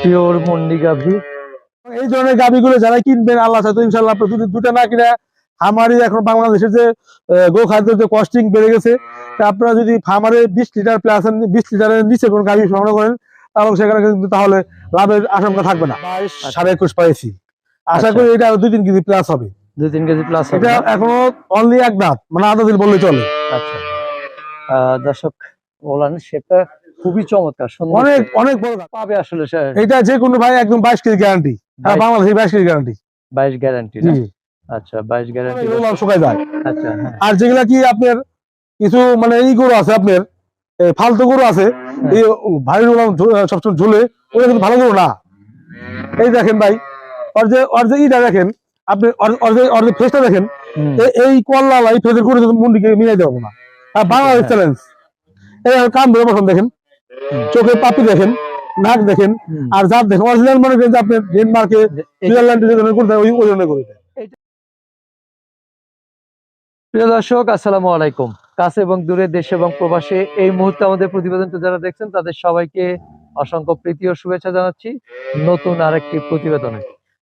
Pure Mondi গাভী। এই ধরনের গাভিগুলো যারা কিনবেন আল্লাহ ইনশাল্লাহ যদি দুটা না কিনে খামারি এখন বাংলাদেশের যে আহ, গো খাদ্যের যে কস্টিং বেড়ে গেছে তা আপনারা যদি খামারে বিশ লিটার প্লাস বিশ লিটারের নিচে কোনো গাভি সংগ্রহ করেন তাহলে সেখানে কিন্তু তাহলে লাভের আশঙ্কা থাকবে না। সাড়ে একুশ পাইছি। আশা আচ্ছা। করি এটা দুই তিন কেজি প্লাস হবে। দুই তিন কেজি প্লাস এটা এখনও অনলি এক দাঁত মানে আধা দিন বললে চলে। আচ্ছা। দর্শক বলেন সেটা খুবই চমৎকার অনেক অনেক বড় পাবে আসলে এটা যে কোনো ভাই একদম বাইশ কেজি গ্যারান্টি হ্যাঁ বাইশ- বাংলাদেশে বাইশ কেজি গ্যারান্টি বাইশ গ্যারান্টি আচ্ছা বাইশ গ্যারান্টি শুকায় যায়। আচ্ছা হ্যাঁ। আর যেগুলা কি আপনার কিছু মানে এই গরু আছে আপনার ফালতু গরু আছে এই ভারী গরু সবসময় ঝুলে ওটা কিন্তু ভালো গরু না। এই দেখেন ভাই ওর যে ওর যে ইটা দেখেন আপনি ওর- যে ফেসটা দেখেন এই কল্লা এই ফেসের করে মুন্ডিকে মিলাই দেবো না। আর বাংলাদেশ চ্যালেঞ্জ এই কাম ধরে দেখেন। চোখে পাপি দেখেন নাক দেখেন আর জাত দেখেন। অরিজিনাল মনে করেন যে আপনি ডেনমার্কে সুইজারল্যান্ডে যে ধরনের করে দেয়, ওই ধরনের করে দেয়। প্রিয় দর্শক আসসালামু আলাইকুম। কাছে এবং দূরে দেশে এবং প্রবাসে এই মুহূর্তে আমাদের প্রতিবেদনটা যারা দেখছেন তাদের সবাইকে অসংখ্য প্রীতি ও শুভেচ্ছা জানাচ্ছি নতুন আরেকটি প্রতিবেদনে।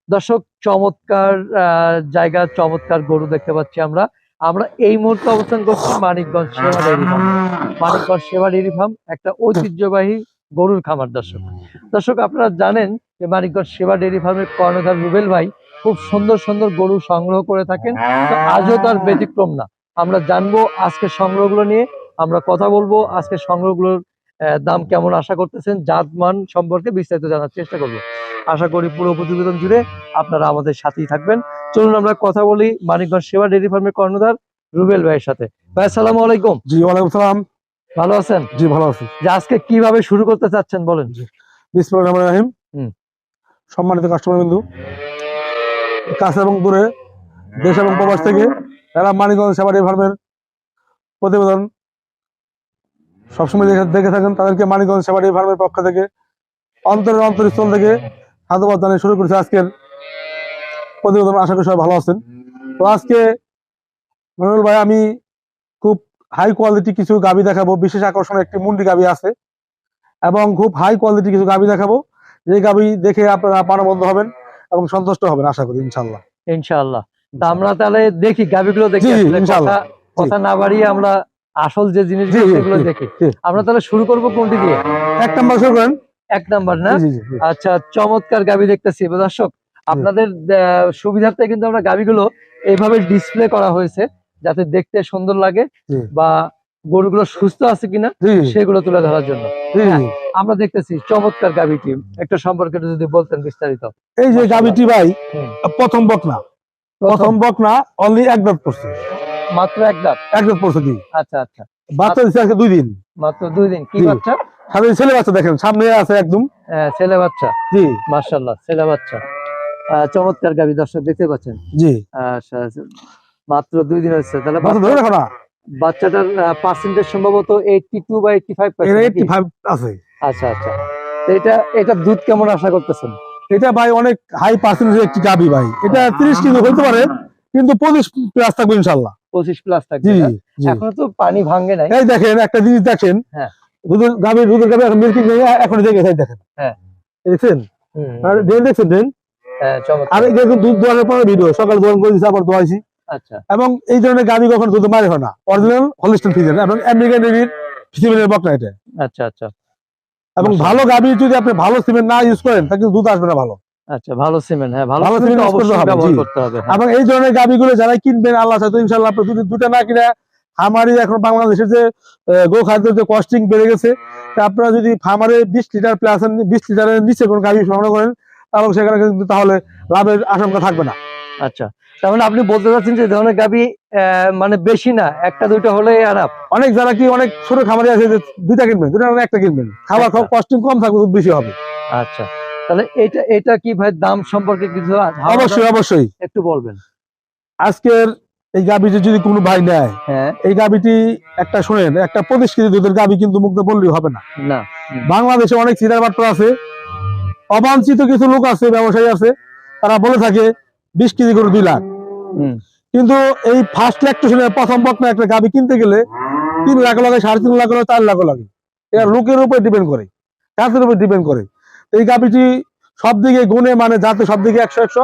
দর্শক চমৎকার আহ, জায়গা চমৎকার গরু দেখতে পাচ্ছি আমরা। আমরা এই মুহূর্তে অবস্থান করছি মানিকগঞ্জ সেবা ডেয়ারি ফার্ম। মানিকগঞ্জ সেবা ডেয়ারি ফার্ম একটা ঐতিহ্যবাহী গরুর খামার, দর্শক। দর্শক, আপনারা জানেন যে মানিকগঞ্জ সেবা ডেয়ারি ফার্মের কর্ণধার রুবেল ভাই খুব সুন্দর সুন্দর গরু সংগ্রহ করে থাকেন। আজও তার ব্যতিক্রম না। আমরা জানব আজকে সংগ্রহগুলো নিয়ে, আমরা কথা বলব আজকে সংগ্রহগুলোর দাম কেমন আশা করতেছেন, জাত মান সম্পর্কে বিস্তারিত জানার চেষ্টা করব। আশা করি পুরো প্রতিবেদন জুড়ে আপনারা আমাদের সাথেই থাকবেন। চলুন আমরা কথা বলি মানিকগঞ্জ সেবা ডেয়ারি ফার্মের কর্ণধার রুবেল ভাইয়ের সাথে। ভাই আসসালামু আলাইকুম। জি ওয়ালাইকুম সালাম। ভালো আছেন? জি ভালো আছি। যে আজকে কীভাবে শুরু করতে চাচ্ছেন বলেন। রহিম। সম্মানিত কাস্টমার বিন্দু কাছে এবং দূরে দেশ এবং প্রবাস থেকে যারা মানিকগঞ্জ সেবারি ফার্মের প্রতিবেদন সবসময় দেখে দেখে থাকেন তাদেরকে মানিকগঞ্জ সেবারি ফার্মের পক্ষ থেকে অন্তরের অন্তরস্থল থেকে সাধুবাদ জানিয়ে শুরু করেছে আজকের প্রতিবেদন। আশা করি সবাই ভালো আছেন। তো আজকে মনুল ভাই আমি খুব হাই কোয়ালিটি কিছু গাবি দেখাবো। বিশেষ আকর্ষণ একটি মুন্ডি গাবি আছে এবং খুব হাই কোয়ালিটি কিছু গাবি দেখাবো। যে গাবি দেখে আপনারা প্রাণবন্ধ হবেন এবং সন্তুষ্ট হবেন আশা করি ইনশাল্লাহ ইনশাআল্লাহ। তা আমরা তাহলে দেখি গাবিগুলো দেখি। কথা না বাড়িয়ে আমরা আসল যে জিনিসগুলো সেগুলো দেখি। আমরা তাহলে শুরু করব কোনটি দিয়ে? এক নাম্বার শুরু করেন। এক নাম্বার না। আচ্ছা চমৎকার গাবি দেখতেছি। দর্শক আপনাদের সুবিধার্থে কিন্তু আমরা গাবিগুলো এইভাবে ডিসপ্লে করা হয়েছে যাতে দেখতে সুন্দর লাগে বা গরুগুলো সুস্থ আছে কিনা সেগুলো তুলে ধরার জন্য। জি। আমরা দেখতেছি চমৎকার গাবিটি একটা সম্পর্কে যদি বলতেন বিস্তারিত। এই যে গাবিটি ভাই প্রথম বক না প্রথম বক না অনলি এক দাঁত পড়ছে। মাত্র এক দাঁত? এক দাঁত পড়ছে আচ্ছা আচ্ছা। বাচ্চা দিচ্ছে আজকে দুই দিন। মাত্র দুই দিন। কি বাচ্চা? সাথে ছেলে বাচ্চা দেখেন সামনে আছে একদম। হ্যাঁ, ছেলে বাচ্চা। জি। মার্শাল্লাহ ছেলে বাচ্চা। চমৎকার গাবি দর্শক দেখতে পাচ্ছেন? জি। আচ্ছা, আচ্ছা। মাত্র দুই দিন হচ্ছে তাহলে ধরে রাখো না। বাচ্চাটার পার্সেন্টেজ সম্ভবত এইটটি টু বা এইটটি ফাইভ এইটটি ফাইভ আছে। আচ্ছা আচ্ছা। তো এটা এটা দুধ কেমন আশা করতেছেন? এটা ভাই অনেক হাই পার্সেন্টেজ একটি গাবি ভাই। এটা তিরিশ কিলো হইতে পারে কিন্তু পঁচিশ প্লাস থাকবে ইনশাল্লাহ পঁচিশ প্লাস থাকবে এখনও তো পানি ভাঙে নাই। এই দেখেন একটা জিনিস দেখেন। হ্যাঁ। দুধের গাভীর দুধের গাভী এখন মিল্কিং নেই এখন দেখে দেখেন। হ্যাঁ। দেখছেন? আর দেখছেন হ্যাঁ, আর দেখুন দুধ দোয়ানোর পরে ভিডিও সকাল দোয়ান করে দিচ্ছে আবার দোয়াইছি। আচ্ছা। এবং এই ধরনের গাভী কখনো দুধ মারে হয় না। অরিজিনাল হলিস্টন ফিজেন এবং আমেরিকান ডেভির সিমেন্টের বকনা এটা। আচ্ছা আচ্ছা। এবং ভালো গাভী যদি আপনি ভালো সিমেন্ট না ইউজ করেন তাহলে কিন্তু দুধ আসবে না ভালো। আচ্ছা ভালো সিমেন্ট হ্যাঁ ভালো ভালো সিমেন্ট cement use করতে অবশ্যই ব্যবহার করতে হবে। এবং এই ধরনের যারা কিনবেন আল্লাহ চাইতো ইনশাল্লাহ আপনি যদি দুটা না কিনে খামারি এখন বাংলাদেশের যে আহ, গো খাদ্যের যে কস্টিং বেড়ে গেছে তা আপনারা যদি খামারে বিশ লিটার প্লাস বিশ লিটারের নিচে কোনো গাভী সংগ্রহ করেন তাহলে সেখানে কিন্তু তাহলে লাভের আশঙ্কা থাকবে না। আচ্ছা তার মানে আপনি বলতে চাচ্ছেন যে ধরনের গাবি মানে বেশি না একটা দুইটা হলে আরাপ অনেক যারা কি অনেক ছোট খামারি আছে যে দুইটা কিনবেন দুইটা না একটা কিনবেন খাবার। কস্টিং কম থাকবে বেশি হবে। আচ্ছা। তাহলে এটা এটা কি ভাই দাম সম্পর্কে কিছু অবশ্যই অবশ্যই। একটু বলবেন। আজকের এই যদি কোনো ভাই নেয় হ্যাঁ। এই একটা শোনেন একটা কেজি দুধের কিন্তু মুগ্ধ বললেই হবে না। না। বাংলাদেশে অনেক সিটার আছে অবাঞ্ছিত কিছু লোক আছে ব্যবসায়ী আছে তারা বলে থাকে বিশ কেজি করে দুই লাখ। কিন্তু এই ফার্স্ট ল্যাকটেশনের প্রথম বকনা একটা গাভী কিনতে গেলে তিন লাখ লাগে সাড়ে তিন লাখ লাগে চার লাখ লাগে। এটা লোকের উপর ডিপেন্ড করে কাজের উপর ডিপেন্ড করে। এই গাভীটি সব দিকে গুণে মানে যাতে সব দিকে একশো একশো।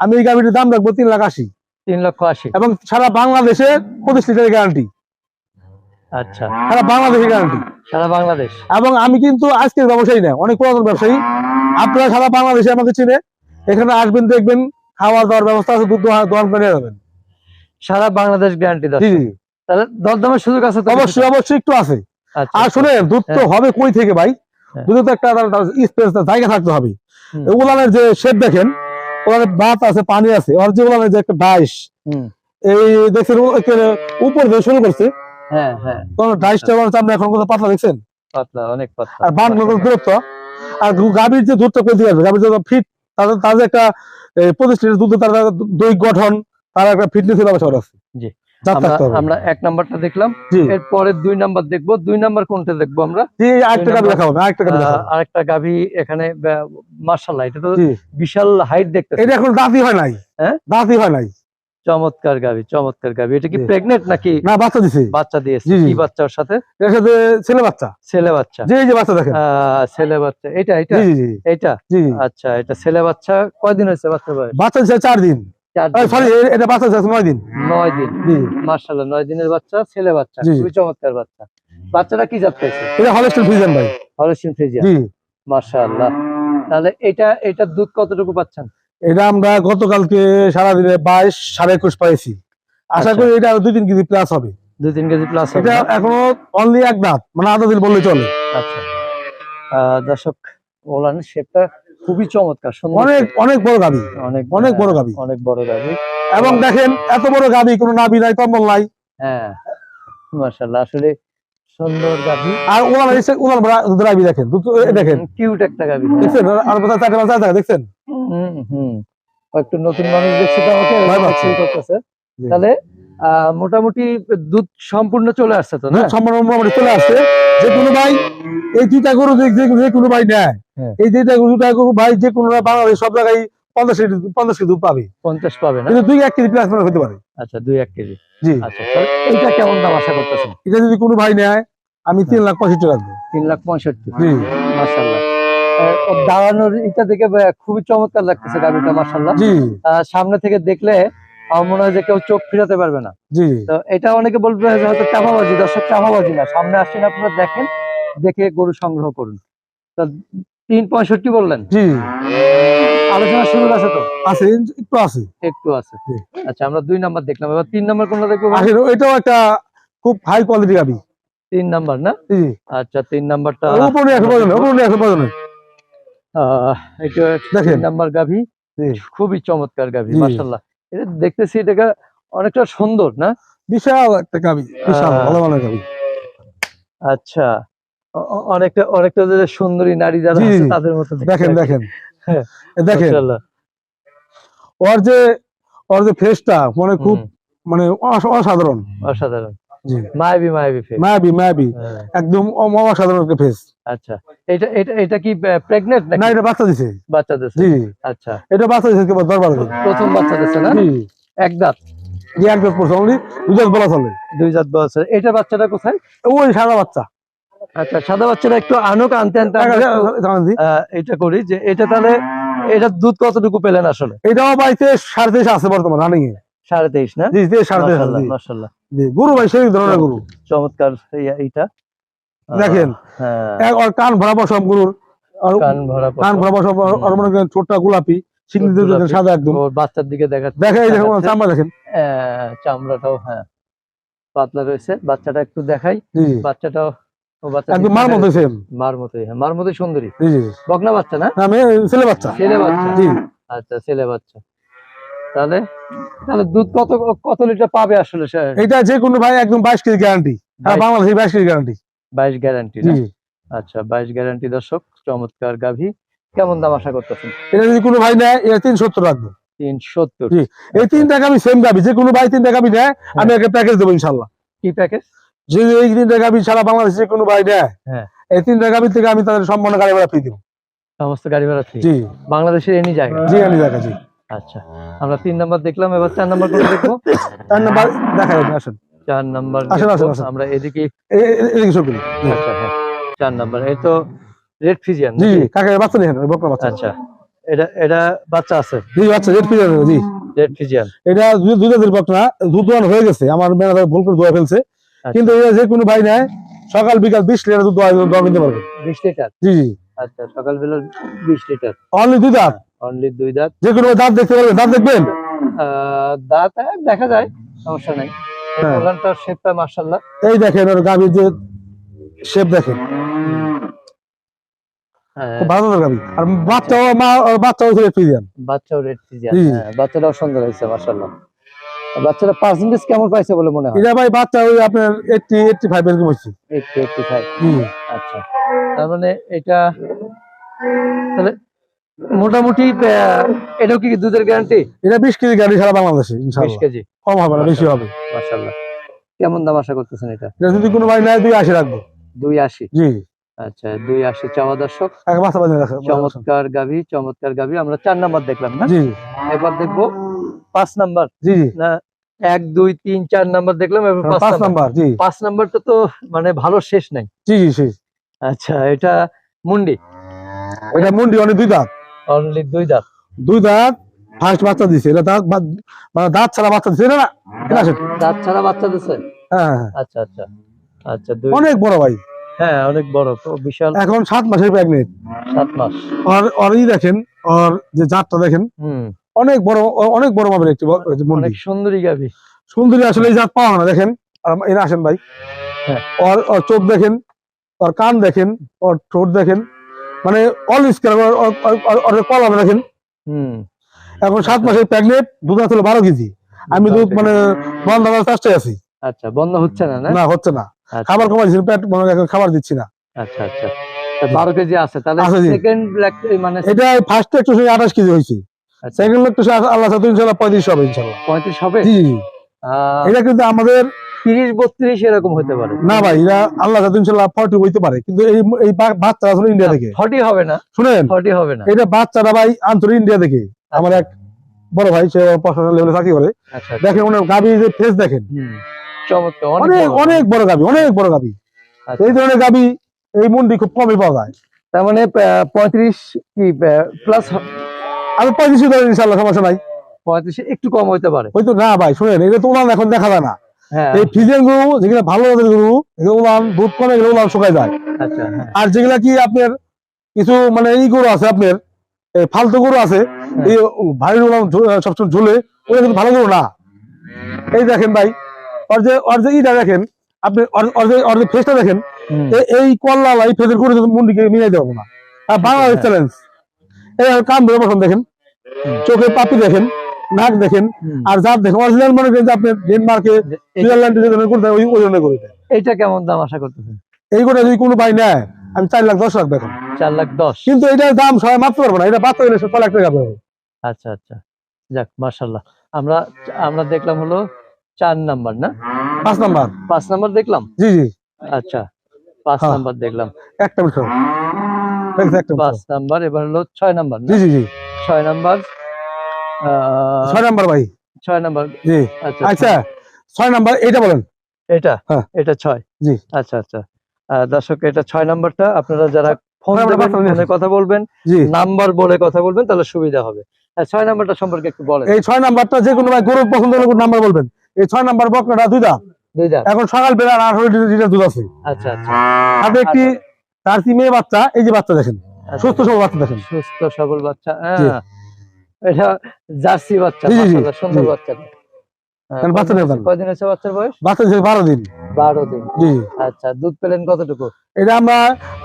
আমি এই গাভিটির দাম রাখব তিন লাখ আশি। তিন লক্ষ আশি। এবং সারা বাংলাদেশে পঁচিশ লিটারের গ্যারান্টি আচ্ছা। সারা বাংলাদেশের গ্যারান্টি সারা বাংলাদেশ। এবং আমি কিন্তু আজকের ব্যবসায়ী না অনেক পুরাতন ব্যবসায়ী। আপনারা সারা বাংলাদেশে আমাকে চিনে এখানে আসবেন দেখবেন খাওয়া দাওয়ার ব্যবস্থা আছে দুধ দোয়ান করে যাবেন। সারা বাংলাদেশ গ্যারান্টি জি জি তাহলে দরদামের সুযোগ আছে অবশ্যই অবশ্যই একটু আছে। আচ্ছা আর শুনে দুধ তো হ্যাঁ। হবে কই থেকে ভাই? হ্যাঁ। একটা স্পেস জায়গা থাকতে হবে। উলানের যে শেপ দেখেন ওখানে ভাত আছে পানি আছে আর যে উলানের যে একটা ডাইস এই দেখছেন উপর দিয়ে শুরু করছে। হ্যাঁ হ্যাঁ। ডাইসটা আমরা এখন কোথাও পাতলা দেখছেন? পাতলা অনেক পাতলা। আর বান দূরত্ব আর গাভীর যে দুধটা আসবে? গাভীর ফিট তাদের তাদের একটা এই, পঁচিশ লিটার দুধ তার দই গঠন তার একটা ফিটনেস ব্যবস্থা আছে। জি। জাত আমরা থাকতে হবে। আমরা এক নাম্বারটা দেখলাম। এরপরে দুই নাম্বার দেখব। দুই নাম্বার কোনটা দেখব আমরা? আরেকটা গাভী এখানে মার্শাল্লাহ এটা তো বিশাল হাইট দেখতে এটা এখন দাঁতই হয় নাই। হ্যাঁ? দাঁতই হয় নাই। চমৎকার গাভী চমৎকার গাভী। এটা কি প্রেগনেন্ট নাকি না বাচ্চা দিছে। বাচ্চা দিয়েছে। কি বাচ্চা ওর সাথে? এর সাথে ছেলে বাচ্চা। ছেলে বাচ্চা। জি এই যে বাচ্চা দেখেন। ছেলে বাচ্চা। এটা এটা? জি জি জি। এটা। আচ্ছা এটা ছেলে বাচ্চা কয়দিন হয়েছে বাচ্চা বয়স? বাচ্চা দিছে চার দিন, সরি এটা বাচ্চা দিছে নয় দিন? নয় দিন। জি। মার্শাল্লাহ নয় দিনের বাচ্চা ছেলে বাচ্চা খুবই চমৎকার বাচ্চা। বাচ্চাটা কি জাত পেয়েছে? এটা ভাই। জি। তাহলে এটা এটার দুধ কতটুকু পাচ্ছেন? এটা আমরা গতকালকে সারাদিনে বাইশ সাড়ে একুশ পাইছি। আশা আচ্ছা। করি এটা আরও দুই তিন কেজি প্লাস হবে। দুই তিন কেজি প্লাস হবে এটা এখনও অনলি এক দাঁত মানে আধা দিন বললে চলে। আচ্ছা। দর্শক শেপটা খুবই চমৎকার অনেক অনেক বড় গাবি। অনেক অনেক বড় গাভী। অনেক বড় গাভী এবং দেখেন এত বড় গাবি কোনো নাবি নাই কম্বল নাই। হ্যাঁ আসলে সুন্দর গাভী আর এসে দেখেন দেখেন। কিউট একটা দেখছেন? আর চারটে টাকা দেখছেন? হুম হুম। একটু নতুন মানুষ দেখছে তো আমাকে। তাহলে মোটামুটি দুধ সম্পূর্ণ চলে আসছে তো না? মোটামুটি চলে আসছে। যে কোনো ভাই এই দুইটা গরু যে কোনো ভাই নেয়। হ্যাঁ। এই দুইটা গরু দুটা গরু ভাই যে কোনো বাংলাদেশ সব জায়গায় পঞ্চাশ কেজি পঞ্চাশ কেজি দুধ পাবে। পঞ্চাশ পাবে না? কিন্তু দুই এক কেজি প্লাস হতে পারে। আচ্ছা দুই এক কেজি। জি। আচ্ছা এইটা কেমন দাম আশা করতেছেন? এটা যদি কোনো ভাই নেয় আমি তিন লাখ পঁয়ষট্টি রাখব তিন লাখ পঁয়ষট্টি? জি। মাসাল্লাহ দাঁড়ানোর এটা দেখে খুবই চমৎকার লাগতেছে গাড়িটা মাসাল্লাহ জি। সামনে থেকে দেখলে আমার মনে হয় যে কেউ চোখ ফিরাতে পারবে না। জি তো এটা অনেকে বলবে হয়তো চাপাবাজি দর্শক চাপাবাজি না। সামনে আসছেন আপনারা দেখেন দেখে গরু সংগ্রহ করুন। তো তিন পঁয়ষট্টি বললেন? জি। আলোচনা শুরু আছে তো? আছে একটু আছে। একটু আছে। আচ্ছা আমরা দুই নাম্বার দেখলাম। এবার তিন নাম্বার কোনটা দেখব এটাও একটা খুব হাই কোয়ালিটি গাবি। তিন নাম্বার না? আচ্ছা তিন নাম্বারটা উপরে নিয়ে আসো উপরে আসো আহ, এটা দেখেন। তিন নাম্বার গাভী খুবই চমৎকার গাভী জি। এটা দেখতেছি এটাকে অনেকটা সুন্দর না? বিশাল একটা গাবি বিশাল ভালো ভালো কাবি গাবি আচ্ছা অনেকটা অনেকটা যে সুন্দরী নারী যারা আছে তাদের মতো দেখেন দেখেন। হ্যাঁ, দেখেন। ওর যে ওর যে ফেসটা মানে খুব মানে অসাধারণ। অসাধারণ। মায়াবী মায়াবী face। মায়াবি মায়াবি। একদম অসাধারণ একটা ফেস আচ্ছা। এটা এটা এটা কি প্রেগনেন্ট না এটা বাচ্চা দিছে। বাচ্চা দিচ্ছে জি। আচ্ছা। এটা বাচ্চা দিছে কেবল দরবার প্রথম বাচ্চা দিচ্ছে না? জি। এক দাঁত। জি একদম পড়ছে অনলি দুজাত বলা চলে। দুই জাত বছর এটা বাচ্চাটা কোথায়? ওই সাদা বাচ্চা। আচ্ছা সাদা বাচ্চাটা একটু আনুক আনতে আনতে আমরা একটু, আহ, এটা করি যে এটা তাহলে এটার দুধ কতটুকু পেলেন আসলে? এটাও বাড়িতে সাড়ে তেইশ আছে বর্তমান রানিং এ। সাড়ে তেইশ না? জি সাড়ে তেইশ গরু ভাই সেই ধরনের গরু। চমৎকার এইটা। দেখেন হ্যাঁ। কান ভরা সব গরুর কান ভরা কান ভরা সব আর মনে করেন ছোটটা গোলাপি সাদা একদম। বাচ্চার দিকে দেখা দেখেন চামড়া দেখেন। আহ, চামড়াটাও হ্যাঁ। পাতলা রয়েছে। বাচ্চাটা একটু দেখাই। বাচ্চাটাও একদম মার মতো সেম মার মতোই হ্যাঁ মার মতোই সুন্দরী। বকনা বাচ্চা না? ছেলে বাচ্চা। ছেলে বাচ্চা। জি। আচ্ছা ছেলে বাচ্চা। তাহলে? তাহলে দুধ কত কত লিটার পাবে আসলে এটা যে কোনো ভাই একদম বাইশ কেজি গ্যারান্টি হ্যাঁ বাইশ- বাংলাদেশে বাইশ কেজি গ্যারান্টি বাইশ গ্যারান্টি আচ্ছা বাইশ গ্যারান্টি দর্শক চমৎকার গাভী। কেমন দাম আশা করতেছেন? এটা যদি কোনো ভাই নেয় এটা তিন সত্তর রাখব। তিন সত্তর। জি। এই তিন টাকা আমি সেম গাবি যে কোনো ভাই তিন টাকা আমি নেয় আমি একটা প্যাকেজ দেবো ইনশাল্লাহ কি প্যাকেজ যে এই তিন টাকা আমি সারা বাংলাদেশে যে কোনো ভাই নেয় হ্যাঁ। এই তিন টাকা আমি থেকে আমি তাদের সম্মান গাড়ি ভাড়া ফ্রি দেবো। সমস্ত গাড়ি ভাড়া ফ্রি জি। বাংলাদেশের এনি জায়গা জি আমি দেখা জি। আচ্ছা আমরা তিন নাম্বার দেখলাম এবার চার নাম্বার কোনটা দেখব। তার নাম্বার দেখা যাবে আসেন। চার নাম্বার আসেন, আসেন, আমরা এদিকে করি। আচ্ছা হ্যাঁ চার নাম্বার এই তো রেড ফিজিয়ান জি কাকা বাচ্চা নেন বকরা বাচ্চা। আচ্ছা এটা এটা বাচ্চা আছে? জি আচ্ছা রেড ফিজার জি। রেড ফিজিয়ান এটা দুই দুই জাতের বকনা দুধ হয়ে গেছে আমার ম্যানেজার ভুল করে দোয়া ফেলছে। কিন্তু এটা যে কোনো ভাই নেয় সকাল বিকাল বিশ লিটার দুধ দোয়া কিনতে পারবে। বিশ লিটার? জি জি। আচ্ছা সকালবেলা বিশ লিটার। অনলি দাঁত অনলি দুই দাঁত। যে কোনো দাঁত দেখতে পারবেন দাঁত দেখবেন? দাঁত দেখা যায় সমস্যা নাই। হ্যাঁ। শেপটা মার্শাল্লাহ এই দেখেন ওর গাভীর যে শেপ দেখেন। হ্যাঁ। ভালো গাভী। আর বাচ্চাও মা বাচ্চাও রেড ফিজিয়ান বাচ্চাও রেড ফিজিয়ান হ্যাঁ বাচ্চাটাও সুন্দর হয়েছে মার্শাল্লাহ বাচ্চাটা পার্সেন্টেজ কেমন পাইছে বলে মনে হয়? এটা ভাই বাচ্চা ওই আপনার এইটটি এইটটি ফাইভ এরকম হচ্ছে এইটটি এইটটি ফাইভ জি। আচ্ছা। তার মানে এটা তাহলে মোটামুটি এটাও কি দুধের গ্যারান্টি এটা বিশ কেজি গাড়ি সারা বাংলাদেশে বিশ কেজি? কম হবে না বেশি হবে। কেমন দাম আশা করতেছেন এটা? যদি কোনো ভাই নেয় দুই আশি রাখব। দুই আশি? জি। আচ্ছা দুই আশি চাওয়া দর্শক। চমৎকার গাভী চমৎকার গাভী। আমরা চার নাম্বার দেখলাম না? জি। এবার দেখব পাঁচ নাম্বার। জি না এক দুই তিন চার নাম্বার দেখলাম পাঁচ নাম্বার জি। পাঁচ নাম্বারটা তো মানে ভালো শেষ নাই। জি জি জি আচ্ছা এটা মুন্ডি। এটা মুন্ডি অনেক দুই দাঁত। অনলি দুই দাঁত। দুই দাঁত ফার্স্ট বাচ্চা দিছে। এটা দাঁত মানে দাঁত ছাড়া বাচ্চা দিছে না। দাঁত ছাড়া বাচ্চা দিচ্ছে হ্যাঁ হ্যাঁ, আচ্ছা আচ্ছা। আচ্ছা দুই অনেক বড় ভাই। হ্যাঁ অনেক বড়। তো বিশাল এখন সাত মাসের প্রেগনেন্ট সাত মাস। আর অরই দেখেন আর যে জাতটা দেখেন হুম। অনেক বড় অনেক বড় মাপের একটি অনেক সুন্দরী গাভী। সুন্দরী আসলে এই জাত পাওয়া না দেখেন। আর এরা আসেন ভাই। হ্যাঁ। ওর ওর চোখ দেখেন ওর কান দেখেন ওর ঠোঁট দেখেন। মানে অল স্কেল ওর কলা দেখেন। এখন সাত মাসের প্রেগনেন্ট দুধ আসলে বারো কেজি। আমি দুধ মানে বন্ধ করার চেষ্টায় আছি। আচ্ছা বন্ধ হচ্ছে না না? হচ্ছে না। আচ্ছা, খাবার কমাই দিচ্ছি পেট মনে এখন খাবার দিচ্ছি না। আচ্ছা আচ্ছা। বারো কেজি আছে তাহলে। সেকেন্ড মানে এটা ফার্স্ট একটু আঠাশ কেজি হয়েছে। আচ্ছা, সেকেন্ড আল্লাহ ইনশাল্লাহ পঁয়ত্রিশ হবে ইনশাল্লাহ। পঁয়ত্রিশ হবে? জি এটা কিন্তু আমাদের তিরিশ বত্রিশ এরকম হতে পারে। না ভাই এরা আল্লাহ ইনশাল্লাহ ফর্টি হইতে পারে। কিন্তু এই এই বা- আসলে ইন্ডিয়া থেকে ফর্টি হবে না। শুনেন? ফর্টি হবে না। এটা বাচ্চারা ভাই আন্তরিক ইন্ডিয়া থেকে আমার এক বড় ভাই সে প্রফেশনাল লেভেলে চাকরি করে। আচ্ছা দেখেন ওনার গাবি যে ফেস দেখেন। চমৎকার অনেক বড়। অনেক বড় গাবি অনেক বড় গাবি। আচ্ছা। এই ধরনের গাবি এই মন্ডি খুব কমই পাওয়া যায়। তার মানে পঁয়ত্রিশ কি প্লাস আমি পঁয়ত্রিশ ইনশাল্লাহ সমস্যা নাই। পঁয়ত্রিশ একটু কম হইতে পারে। হয়তো না ভাই শুনেন এটা তো উলান এখন দেখা যায় না। এই ফিজেন গরু যেগুলো ভালো জাতের গরু এগুলো দুধ কমে এগুলো শুকায় যায়। আচ্ছা হ্যাঁ। আর যেগুলা কি আপনার কিছু মানে এই গরু আছে আপনার এই ফালতু গরু আছে এই ভারী উলান সবসময় ঝুলে ওগুলো কিন্তু ভালো গরু না। এই দেখেন ভাই ওর যে ওর যে ইটা দেখেন আপনি ওর- ওর যে ফেসটা দেখেন এই কল্লা এই ফেসের মুন্ডিকে মিলাই দেবো না। আর বাংলাদেশ চ্যালেঞ্জ এই আর কান ধরে দেখেন চোখে পাপি দেখেন নাক দেখেন আর জাত দেখেন। অরিজিনাল মনে করেন আপনি ডেনমার্কে সুইজারল্যান্ডে যে ধরনের করে দেয়, ওই ধরনের করে। এইটা কেমন দাম আশা করতেছেন? এই করে যদি কোনো ভাই নেয় আমি চার লাখ দশ লাখ দেখেন চার লাখ দশ? কিন্তু এটার দাম সবাই মারতে পারব না। এটা বাচ্চা হলে ছয় লাখ টাকা পাবে। আচ্ছা আচ্ছা। যাক মার্শাল্লাহ আমরা আমরা দেখলাম হলো চার নাম্বার না? পাঁচ নাম্বার। পাঁচ নাম্বার দেখলাম? জি জি। আচ্ছা পাঁচ হ্যাঁ। নাম্বার দেখলাম। একটা পাঁচ নাম্বার এবার হলো ছয় নাম্বার জি জি জি। ছয় নাম্বার ছয় নাম্বার ভাই। ছয় নাম্বার। জি। আচ্ছা আচ্ছা। ছয় নাম্বার এটা বলেন। এটা? হ্যাঁ। এটা ছয়? জি। আচ্ছা আচ্ছা। দর্শক এটা ছয় নাম্বারটা। আপনারা যারা ফোন ফোনে কথা বলবেন নাম্বার বলে কথা বলবেন তাহলে সুবিধা হবে। হ্যাঁ, ছয় নাম্বারটা সম্পর্কে একটু বলেন। এই ছয় নাম্বারটা যে কোনো ভাই গরু পছন্দ হলে নাম্বার বলবেন। এই ছয় নাম্বার বকনাটা দুইটা এখন সকাল বেলা আর আঠারো লিটার দুধ আছে। আচ্ছা আচ্ছা। সাথে একটি চারটি মেয়ে বাচ্চা? এই যে বাচ্চা দেখেন। সুস্থ সবল বাচ্চা দেখেন। সুস্থ সবল বাচ্চা। হ্যাঁ। এটা জার্সি বাচ্চা জি, জি, জি, মাশাআল্লাহ, সুন্দর বাচ্চা। বাচ্চা কয়দিন নেই আছে- কয়দিন আছে বাচ্চার বয়স? বাচ্চা বারো দিন। বারো দিন। জি। আচ্ছা দুধ পেলেন কতটুকু? এটা আমরা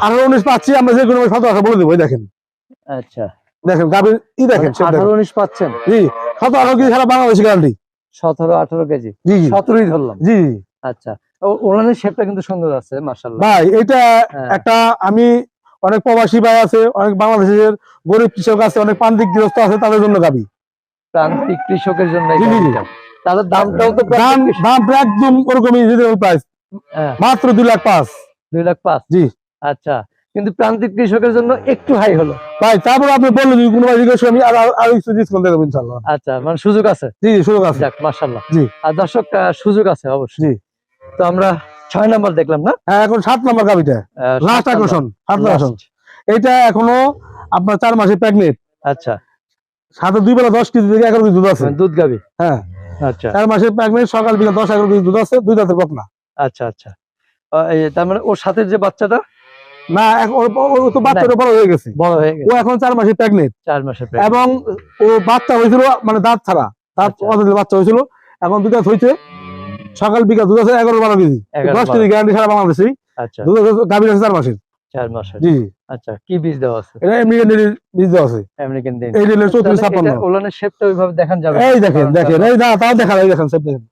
আঠারো উনিশ পাচ্ছি আমরা যে কোনো সতেরো আঠারো বলে দেবো দেখেন। আচ্ছা। দেখেন গাভীর ই দেখেন আঠারো উনিশ পাচ্ছেন? জি সতেরো আঠারো কেজি সারা বাংলাদেশি গ্যারান্টি সতেরো আঠারো কেজি? জি সতেরোই ধরলাম। জি আচ্ছা। ও- ওনাদের শেপটা কিন্তু সুন্দর আছে মার্শাল্লাহ ভাই এটা হ্যাঁ। একটা আমি অনেক প্রবাসী ভাই আছে অনেক বাংলাদেশের গরিব কৃষক আছে অনেক প্রান্তিক গৃহস্থ আছে তাদের জন্য গাবি। প্রান্তিক কৃষকের জন্য। তাহলে দামটাও তো দাম দাম একদম ওরকমই রিজনেবল প্রাইস হ্যাঁ, মাত্র দুই লাখ পাঁচ। দুই লাখ পাঁচ? জি। আচ্ছা। কিন্তু প্রান্তিক কৃষকের জন্য একটু হাই হলো। ভাই তারপর আপনি বললেন যদি কোনো জিজ্ঞেস আমি আর কিছু ডিসকাউন্ট দেবো আচ্ছা মানে সুযোগ আছে? জি সুযোগ আছে। যাক জি। আর দর্শক সুযোগ আছে অবশ্যই। জি। তো আমরা ছয় নাম্বার দেখলাম না? হ্যাঁ এখন সাত নম্বর আহ, লাস্ট আকর্ষণ সাত আকর্ষণ। এটা এখনও আপনার চার মাসে প্রেগনেন্ট আচ্ছা। সাথে দুই বেলা দশ কেজি থেকে এগারো কেজি দুধ আছে। মানে দুধ গাবি? হ্যাঁ। আচ্ছা। চার প্রেগনেন্ট সকাল দশ এগারো কেজি দুধ আছে দুই দাঁতের বকনা। আচ্ছা আচ্ছা। তার মানে ওর সাথে যে বাচ্চাটা? না ওর তো বাচ্চার বড় হয়ে গেছে। বড় হয়ে ও এখন চার মাসের প্রেগনেন্ট চার মাসের এবং ও বাচ্চা হয়েছিল মানে দাঁত ছাড়া। দাঁত আচ্ছা। বাচ্চা হয়েছিল। এখন দুই দাঁত হয়েছে। সকাল বিকাল দুধ আছে এগারো বারো কেজি। দশ কেজি গ্যারান্টি সারা বাংলাদেশে। আচ্ছা। দুধ আছে গাভীর আছে চার মাসের। চার মাসের। জি। জি আচ্ছা কি বীজ দেওয়া আছে? এটা এমনি বীজ দেওয়া আছে। আমেরিকান দিন এই রেলের চৌত্রিশ ছাপ্পান্ন। ওলানের শেপটা ওইভাবে দেখান যাবে। এই দেখেন দেখেন এই না তাও দেখা এই দেখেন সব দেখেন।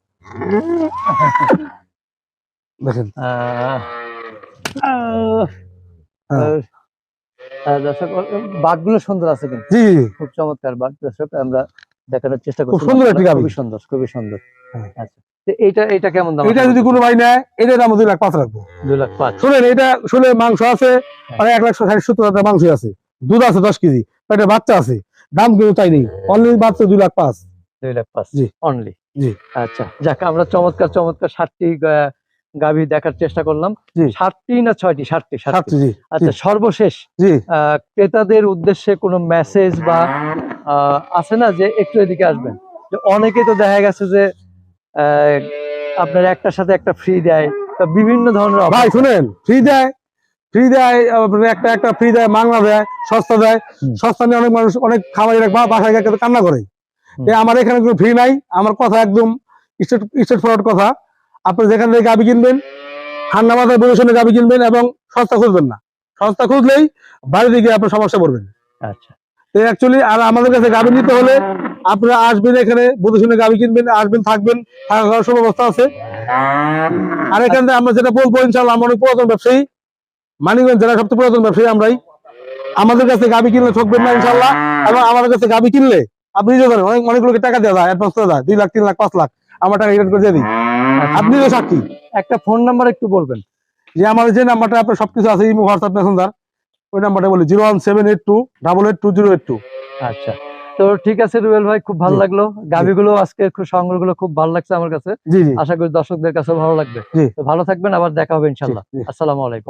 দেখেন। আহ, আহ। আহ, দর্শক বাঘগুলো সুন্দর আছে কিন্তু। জি খুব চমৎকার বাঘ দর্শক আমরা দেখানোর চেষ্টা খুব করছি সুন্দর একটি। খুবই সুন্দর খুবই সুন্দর। হ্যাঁ। আচ্ছা। তো এইটা এইটা কেমন দাম এটা যদি কোনো ভাই নেয় এটার দাম দুই লাখ পাঁচ রাখব। দুই লাখ পাঁচ। শুনেন এটা শুনে মাংস আছে মানে এক লাখ ষাট সত্তর হাজার মাংস আছে। দুধ আছে দশ কেজি পেটে বাচ্চা আছে দাম কিন্তু তাই নেই। অনলি বাচ্চা দুই লাখ পাঁচ। দুই লাখ পাঁচ। জি। অনলি জি। আচ্ছা যাক আমরা চমৎকার চমৎকার ষাটটি গা- গাভী দেখার চেষ্টা করলাম। ষাটটি না ছয়টি? ষাটটি ষাটটি সাতটি জি। আচ্ছা সর্বশেষ ক্রেতাদের উদ্দেশ্যে কোনো মেসেজ বা আছে না যে একটু এদিকে আসবেন? অনেকে তো দেখা গেছে যে আপনার একটার সাথে একটা ফ্রি দেয়। বা বিভিন্ন ধরনের ভাই শুনেন ফ্রি দেয় ফ্রি দেয় একটা একটা ফ্রি দেয় মাংনা দেয় সস্তা দেয়। সস্তা নিয়ে অনেক মানুষ অনেক খামারি বা বাসায় কান্না করে। আমার এখানে কোনো ফ্রি নাই আমার কথা একদম স্টেট স্ট্রেট ফরওয়ার্ড কথা। আপনি যেখান থেকে গাবি কিনবেন ঠান্ডা মাথায় বলে শুনে গাবি কিনবেন এবং সস্তা খুঁজবেন না। সস্তা খুঁজলেই বাড়িতে গিয়ে আপনার সমস্যা পড়বেন। আচ্ছা। তো অ্যাকচুয়ালি আর আমাদের কাছে গাবি নিতে হলে আপনারা আসবেন এখানে বুঝে শুনে গাবি কিনবেন আসবেন থাকবেন থাকা খাওয়ার সুব্যবস্থা আছে। আর এখান থেকে আমরা যেটা বলব ইনশাল্লাহ আমরা অনেক পুরাতন ব্যবসায়ী। মানিকগঞ্জ জেলার সবচেয়ে পুরাতন ব্যবসায়ী আমরাই। আমাদের কাছে গাবি কিনলে ঠকবেন না ইনশাল্লাহ এবং আমাদের কাছে গাবি কিনলে আপনি নিজে জানেন অনেক অনেক লোকের টাকা দেওয়া যায় অ্যাডভান্স দেওয়া যায় দুই লাখ তিন লাখ পাঁচ লাখ। আমার টাকা রিটার্ন করে দিয়ে দিই। আপনি তো সাক্ষী। একটা ফোন নাম্বার একটু বলবেন। যে আমাদের যে নাম্বারটা আপনার সবকিছু আছে ইমো হোয়াটসঅ্যাপ মেসেঞ্জার। ওই নাম্বারটা বলি zero one seven eight two double eight two zero eight two. আচ্ছা। তো ঠিক আছে রুবেল ভাই খুব ভালো। লাগল। গাভীগুলো আজকে খুব সংগ্রহগুলো খুব ভালো লাগছে আমার কাছে। আশা করি দর্শকদের কাছে ভালো লাগবে। ভালো থাকবেন আবার দেখা হবে ইনশাল্লাহ। আসসালামু আলাইকুম।